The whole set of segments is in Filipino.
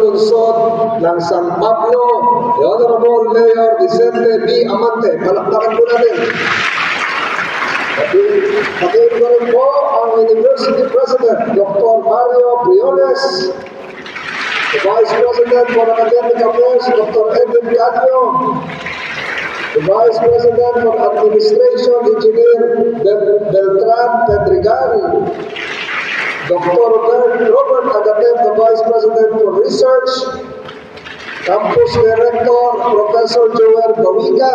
lungsod ng San Pablo, the Honorable Mayor Vicente B. Amante. Palakpakan po natin. Patuloy ko rin po ang University President, Dr. Mario Briones, the Vice President for Academic Affairs, Dr. Edwin Cadrio, the Vice President for Administration, Engineer Bel- Beltran Pedregal, Dr. Robert, Agatem, the Vice President for Research, Campus Director, Professor Joel Bawiga,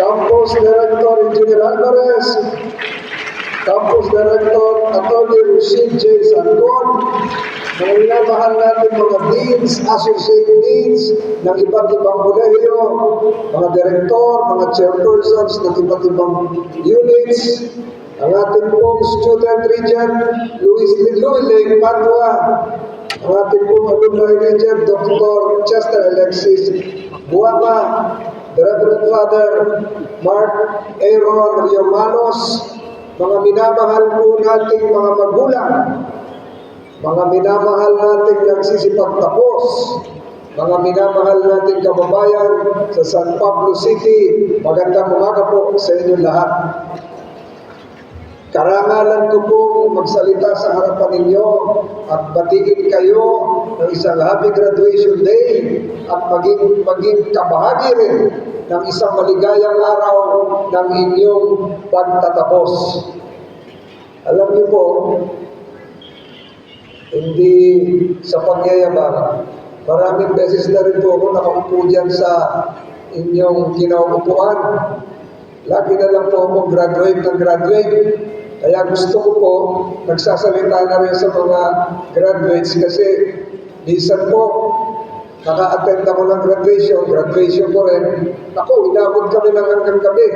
Campus Director, Engineer Alvarez, Campus Director, Attorney Rashid J. Sangkon, mga minamahal natin mga deans, associate deans ng iba't ibang kolehiyo, mga direktor, mga chairpersons ng iba't ibang units, ang ating pong student regent, Luis Louis Lane Padua, ang ating pong alumni regent, Dr. Chester Alexis Buama, the Reverend Father Mark Aaron Riomanos, mga minamahal po nating mga magulang, mga minamahal nating nagsisipagtapos, mga minamahal nating kababayan sa San Pablo City, magandang umaga po sa inyo lahat. Karangalan ko pong magsalita sa harapan ninyo at batigin kayo ng isang happy graduation day at maging, maging kabahagi rin ng isang maligayang araw ng inyong pagtatapos. Alam niyo po, hindi sa pangyayabang, maraming beses na rin po ako nakaupo dyan sa inyong kinaupuan. Lagi na lang po ako graduate ng graduate. Kaya gusto ko po, nagsasalita na rin sa mga graduates kasi minsan po, naka-attend ako ng graduation, graduation ko rin. Ako, inabot kami ng hanggang gabi.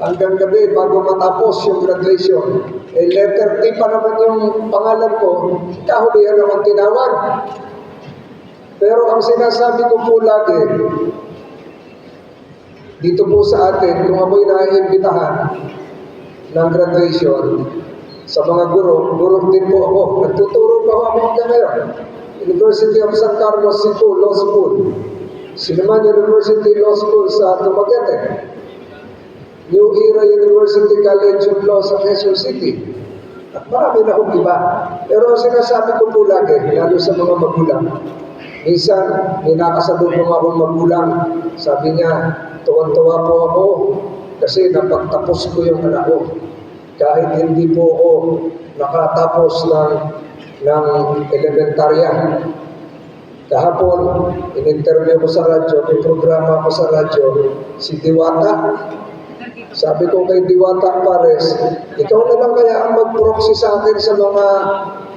Hanggang gabi bago matapos yung graduation. Eh, letter T pa naman yung pangalan ko, kahulihan naman tinawag. Pero ang sinasabi ko po lagi, dito po sa atin, kung ako'y naiimbitahan ng graduation, sa mga guro, guro din po ako. Nagtuturo pa ako hanggang ngayon. University of San Carlos Cebu Law School. Sinaman University Law School sa Dumaguete. New Era University College of Law sa Quezon City. At marami na akong iba. Pero sinasabi ko po lagi, lalo sa mga magulang, minsan may nakasalubong akong magulang, sabi niya, tuwan-tuwa po ako kasi napagtapos ko yung anak ko. Kahit hindi po ako nakatapos ng, ng elementarya. Kahapon, in-interview ko sa radyo, may programa ko sa radyo, si Diwata, sabi ko kay Diwata Pares, ikaw na lang kaya ang mag-proxy sa akin sa mga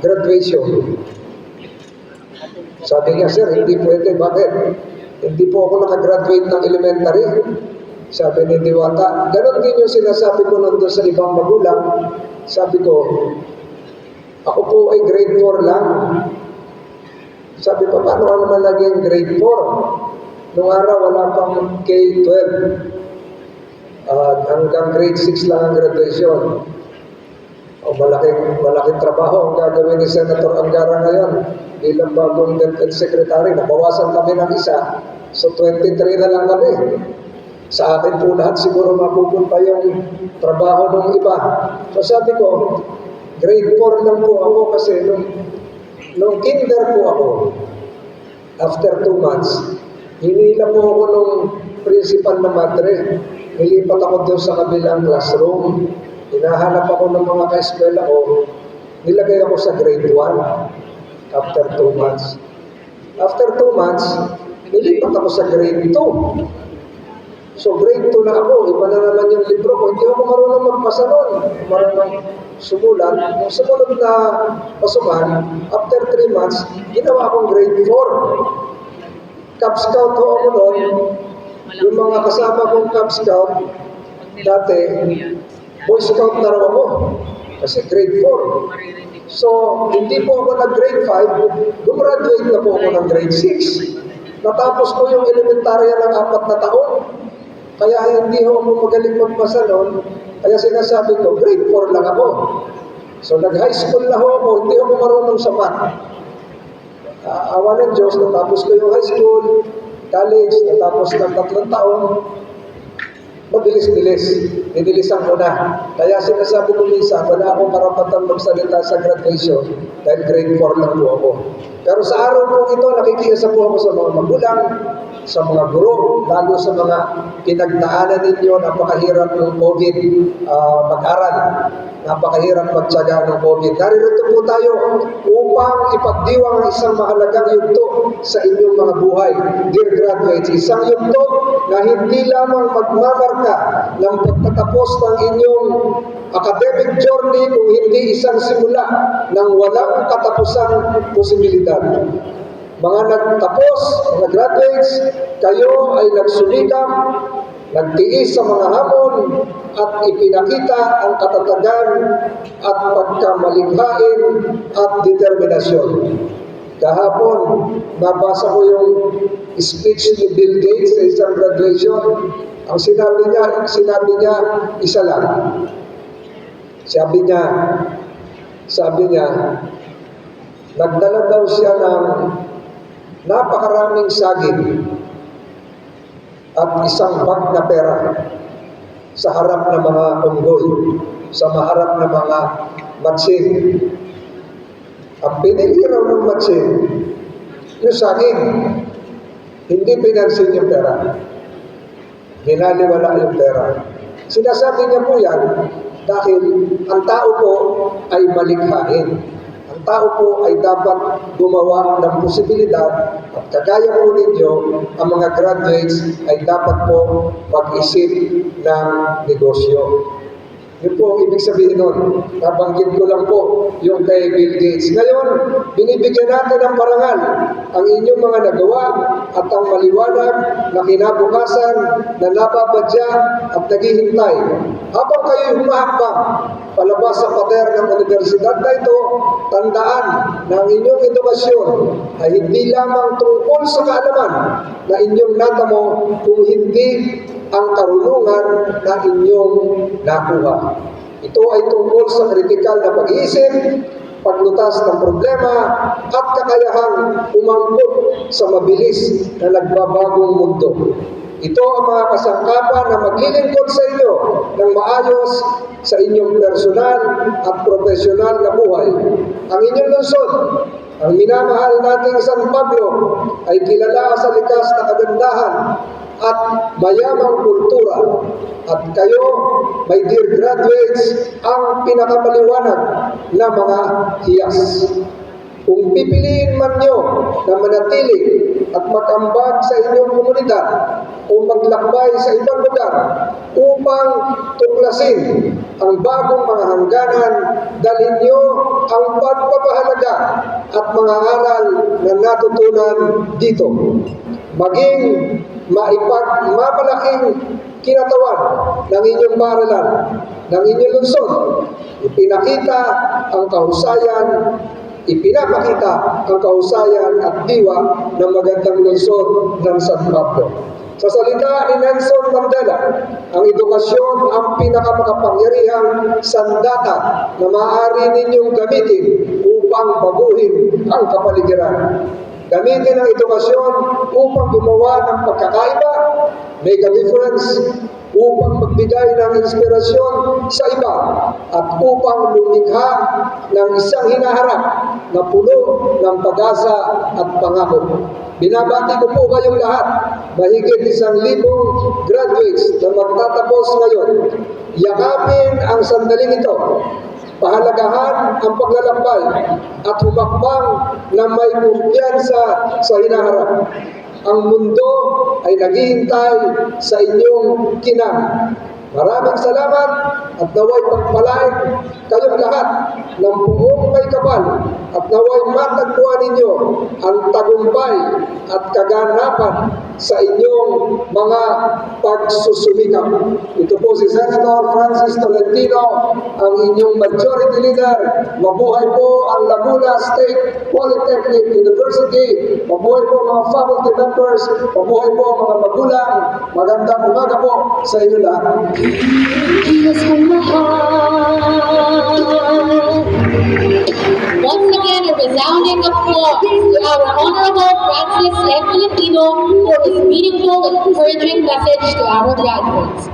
graduation. Sabi niya, sir, hindi pwede. Bakit? Hindi po ako nakagraduate ng elementary. Sabi ni Diwata, ganon din yung sinasabi ko nandun sa ibang magulang. Sabi ko, ako po ay grade 4 lang. Sabi pa, paano ka naman naging grade 4? Nung araw, wala pang K-12. Ah, hanggang grade 6 lang ang graduation. O malaking, malaking trabaho ang gagawin ni Senator Angara ngayon bilang bagong DepEd Secretary. Nabawasan kami ng isa. So 23 na lang kami. Sa akin po lahat siguro mapupunta yung trabaho ng iba. So sabi ko, grade 4 lang po ako kasi nung, nung kinder po ako, after 2 months, hinila po ako nung principal na madre. Nilipat ako doon sa kabilang classroom. Hinahanap ako ng mga ka-eskwela ko. Nilagay ako sa grade 1 after 2 months. After 2 months, nilipat ako sa grade 2. So grade 2 na ako, iba na naman yung libro ko. Hindi ako marunong magbasa noon. Marunong sumulat. Yung sumunod na pasukan, after 3 months, ginawa akong grade 4. Cub Scout ho ako noon. Yung mga kasama kong Cub Scout, dati, Boy Scout na raw ako. Kasi grade 4. So, hindi po ako nag-grade 5, gumraduate na po ako ng grade 6. Natapos ko yung elementarya ng apat na taon. Kaya hindi ho ako magaling magbasa noon. Kaya sinasabi ko, grade 4 lang ako. So, nag-high school na ho ako, hindi ako marunong sa math. uh, awa ng Diyos, natapos ko yung high school, college, natapos ng tatlong taon, mabilis-bilis. Nidilisan ko na. Kaya sinasabi ko minsan, wala akong karapatan magsalita sa graduation dahil grade 4 lang po ako. Pero sa araw po ito, nakikiisa po ako sa mga magulang, sa mga guro, lalo sa mga pinagdaanan ninyo, napakahirap ng COVID ah, mag-aral. Napakahirap magtyaga ng COVID. Naririto po tayo upang ipagdiwang ang isang mahalagang yugto sa inyong mga buhay. Dear graduates, isang yugto na hindi lamang magmamarka ng pagtatapos ng inyong academic journey kung hindi isang simula ng walang katapusang posibilidad. Mga nagtapos, mga graduates, kayo ay nagsumikap, nagtiis sa mga hamon, at ipinakita ang katatagan at pagkamalikhain at determinasyon. Kahapon, nabasa ko yung speech ni Bill Gates sa isang graduation. Ang sinabi niya, sinabi niya, isa lang. Sabi niya, sabi niya, nagdala daw siya ng napakaraming saging at isang bag na pera sa harap ng mga unggoy, sa maharap ng mga matsin. Ang pinili raw ng matsin, yung saging, hindi pinansin yung pera. Ginaliwala yung pera. Sinasabi niya po yan dahil ang tao po ay malikhain. Tao po ay dapat gumawa ng posibilidad at kagaya po ninyo, ang mga graduates ay dapat po mag-isip ng negosyo. Yun po ibig sabihin nun. Nabanggit ko lang po yung kay Bill Gates. Ngayon, binibigyan natin ng parangal ang inyong mga nagawa at ang maliwanag na kinabukasan na nababadya at naghihintay. Habang kayo humahakbang palabas sa pader ng universidad na ito, tandaan na ang inyong edukasyon ay hindi lamang tungkol sa kaalaman na inyong natamo kung hindi ang karunungan na inyong nakuha. Ito ay tungkol sa kritikal na pag-iisip, paglutas ng problema, at kakayahang umangkot sa mabilis na nagbabagong mundo. Ito ang mga kasangkapan na maglilingkod sa inyo ng maayos sa inyong personal at profesional na buhay. Ang inyong lungsod, ang minamahal nating San Pablo ay kilala sa likas mayamang kultura. At kayo, my dear graduates, ang pinakamaliwanag na mga hiyas. Kung pipiliin man nyo na manatili at makambag sa inyong komunidad o maglakbay sa ibang lugar upang tuklasin ang bagong mga hangganan, dalhin nyo ang pagpapahalaga at mga aral na natutunan dito. Maging maipag mapalaking kinatawan ng inyong paralan, ng inyong lungsod. Ipinakita ang kahusayan ipinapakita ang kahusayan at diwa ng magandang lungsod ng San Pablo. Sa salita ni Nelson Mandela, ang edukasyon ang pinakamakapangyarihang sandata na maaari ninyong gamitin upang baguhin ang kapaligiran. Gamitin ang edukasyon upang gumawa ng pagkakaiba, make a difference, upang magbigay ng inspirasyon sa iba at upang lumikha ng isang hinaharap na puno ng pag-asa at pangako. Binabati ko po kayong lahat, mahigit isang libong graduates na magtatapos ngayon. Yakapin ang sandaling ito pahalagahan ang paglalakbay at humakbang na may kumpiyansa sa hinaharap. Ang mundo ay naghihintay sa inyong kinang. Maraming salamat at naway pagpalain kayong lahat ng buong may kapal at naway matagpuan ninyo ang tagumpay at kaganapan sa inyong mga pagsusumikap. Ito po si Senator Francis Tolentino, ang inyong majority leader. Mabuhay po ang Laguna State Polytechnic University. Mabuhay po mga faculty members. Mabuhay po mga magulang. Magandang umaga po sa inyo lahat. Mahal. Once again, a resounding applause to our Honorable Francis M. Filipino for his meaningful, encouraging message to our graduates.